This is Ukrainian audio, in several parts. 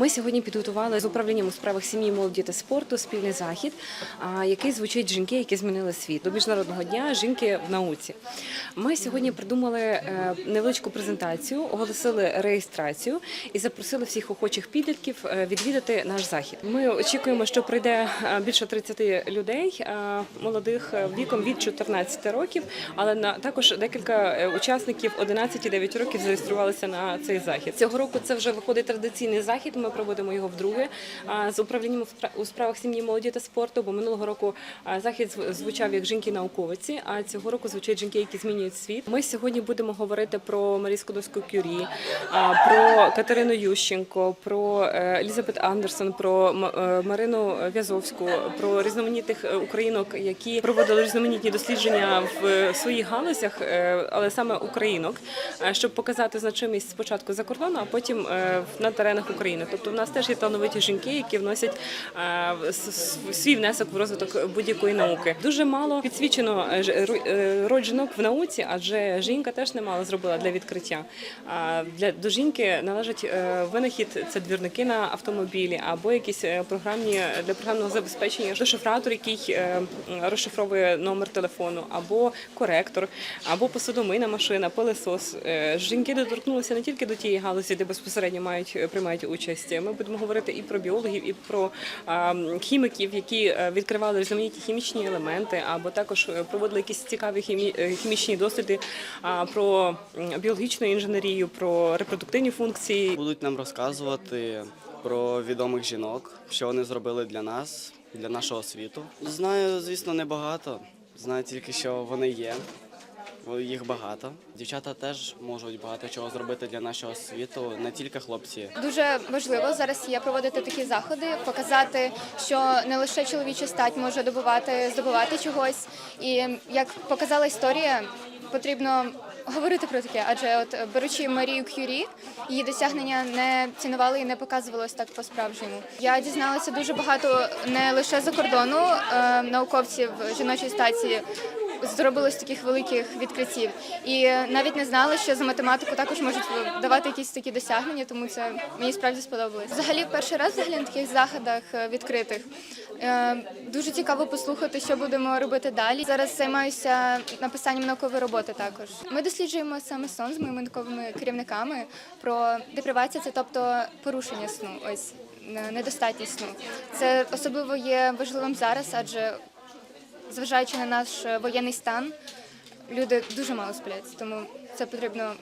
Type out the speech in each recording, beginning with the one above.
Ми сьогодні підготували з управлінням у справах сім'ї, молоді та спорту спільний захід, який звучить жінки, які змінили світ до міжнародного дня жінки в науці. Ми сьогодні придумали е, невеличку презентацію, оголосили реєстрацію і запросили всіх охочих підлітків е, відвідати наш захід. Ми очікуємо, що прийде е, більше 30 людей, молодих віком від 14 років, але також декілька учасників 11 і 9 років зареєструвалися на цей захід. Цього року це вже виходить традиційний захід. Ми проводимо його вдруге з управлінням у спра- у справах сім'ї, молоді та спорту. Бо минулого року захід звучав як жінки науковиці, а цього року звучать жінки, які змінюють світ. Ми сьогодні будемо говорити про Марі Скодовську Кюрі, про Катерину Ющенко, про е, Елізабет Андерсон, про е, Марину В'язовську, про різноманітних е, українок, які проводили різноманітні дослідження в своїх галузях, але саме українок, щоб показати значимість спочатку за кордону, а потім на теренах України. Тобто в нас теж є талановиті жінки, які вносять е, свій внесок в розвиток будь-якої науки. Дуже мало підсвічено е, е, роль жінок в науці, адже жінка теж немало зробила для відкриття. Для до жінки належить винахід це двірники на автомобілі або якісь програмні для програмного забезпечення дешифратор, який розшифровує номер телефону, або коректор, або посудомийна машина, пилесос. Жінки доторкнулися не тільки до тієї галузі, де безпосередньо мають приймають участь. Ми будемо говорити і про біологів, і про хіміків, які е, відкривали різноманітні хімічні елементи, або також е, проводили якісь цікаві е, хімічні досліди про біологічну інженерію, про репродуктивні функції. Будуть нам розказувати про відомих жінок, що вони зробили для нас, для нашого світу. Знаю, звісно, небагато. Знаю тільки, що вони є. Їх багато. Дівчата теж можуть багато чого зробити для нашого світу, не тільки хлопці. Дуже важливо зараз є проводити такі заходи, показати, що не лише чоловіча стать може добувати, здобувати чогось. І як показала історія, потрібно говорити про таке, адже от беручи Марію Кюрі, її досягнення не цінували і не показувалось так по-справжньому. Я дізналася дуже багато не лише за кордону е, науковців жіночої статі зробили з таких великих відкриттів. І навіть не знали, що за математику також можуть давати якісь такі досягнення, тому це мені справді сподобалось. Взагалі, перший раз взагалі на таких заходах е, відкритих. Е, Дуже цікаво послухати, що будемо робити далі. Зараз займаюся написанням наукової роботи також. Ми досліджуємо саме сон з моїми науковими керівниками про депривацію, це тобто порушення сну. Ось е, недостатність сну. Це особливо є важливим зараз, адже зважаючи на наш е, воєнний стан, люди дуже мало сплять, тому це потрібно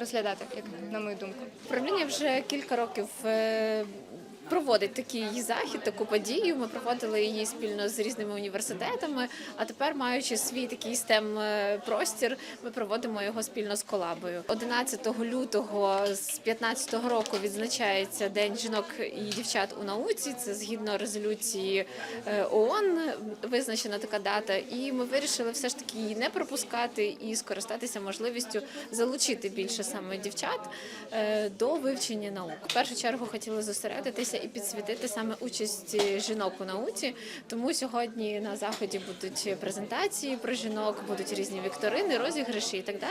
розглядати, як на мою думку. Управління вже кілька років е, проводить такий захід, таку подію. Ми проводили її спільно з різними університетами. А тепер, маючи свій такий stem е, простір, ми проводимо його спільно з колабою. 11 лютого з 15-го року відзначається День жінок і дівчат у науці. Це згідно резолюції е, ООН визначена така дата. І ми вирішили все ж таки її не пропускати і скористатися можливістю залучити більше саме дівчат е, до вивчення наук. В першу чергу хотіли зосередитися і підсвітити саме участь жінок у науці. Тому сьогодні на заході будуть презентації про жінок, будуть різні вікторини, розіграші і так далі.